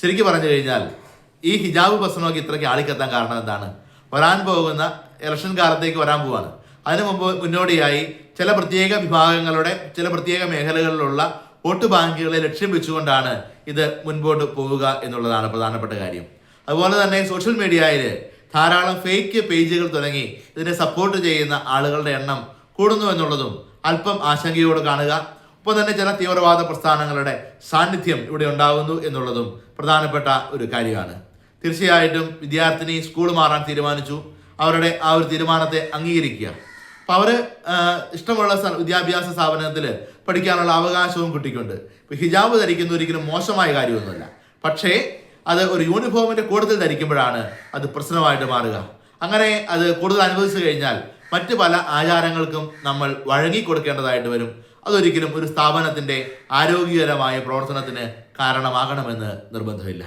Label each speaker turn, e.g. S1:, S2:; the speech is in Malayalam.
S1: ശരിക്കും പറഞ്ഞു കഴിഞ്ഞാൽ ഈ ഹിജാബ് പ്രശ്നമൊക്കെ ഇത്രയ്ക്ക് ആളിക്കെത്താൻ കാരണം എന്താണ്? വരാൻ പോകുന്ന ഇലക്ഷൻ കാലത്തേക്ക് വരാൻ പോവാണ്. അതിനു മുമ്പ് മുന്നോടിയായി ചില പ്രത്യേക വിഭാഗങ്ങളുടെ ചില പ്രത്യേക മേഖലകളിലുള്ള വോട്ട് ബാങ്കുകളെ ലക്ഷ്യം വെച്ചുകൊണ്ടാണ് ഇത് മുൻപോട്ട് പോവുക എന്നുള്ളതാണ് പ്രധാനപ്പെട്ട കാര്യം. അതുപോലെ തന്നെ സോഷ്യൽ മീഡിയയിൽ ധാരാളം ഫേക്ക് പേജുകൾ തുടങ്ങി ഇതിനെ സപ്പോർട്ട് ചെയ്യുന്ന ആളുകളുടെ എണ്ണം കൂടുന്നു എന്നുള്ളതും അല്പം ആശങ്കയോട് കാണുക ഒപ്പം തന്നെ ചില തീവ്രവാദ പ്രസ്ഥാനങ്ങളുടെ സാന്നിധ്യം ഇവിടെ ഉണ്ടാകുന്നു എന്നുള്ളതും പ്രധാനപ്പെട്ട ഒരു കാര്യമാണ്. തീർച്ചയായിട്ടും വിദ്യാർത്ഥിനി സ്കൂൾ മാറാൻ തീരുമാനിച്ചു. അവരുടെ ആ ഒരു തീരുമാനത്തെ അംഗീകരിക്കുക. അപ്പം അവർ ഇഷ്ടമുള്ള വിദ്യാഭ്യാസ സ്ഥാപനത്തിൽ പഠിക്കാനുള്ള അവകാശവും കുട്ടിക്കുണ്ട്. ഇപ്പം ഹിജാബ് ധരിക്കുന്ന ഒരിക്കലും മോശമായ കാര്യമൊന്നുമല്ല. പക്ഷേ അത് ഒരു യൂണിഫോമിന്റെ കൂടുതൽ ധരിക്കുമ്പോഴാണ് അത് പ്രശ്നമായിട്ട് മാറുക. അങ്ങനെ അത് കൂടുതൽ അനുഭവിച്ചു കഴിഞ്ഞാൽ മറ്റ് പല ആചാരങ്ങൾക്കും നമ്മൾ വഴങ്ങി കൊടുക്കേണ്ടതായിട്ട് വരും. അതൊരിക്കലും ഒരു സ്ഥാപനത്തിന്റെ ആരോഗ്യകരമായ പ്രവർത്തനത്തിന് കാരണമാകണമെന്ന് നിർബന്ധമില്ല.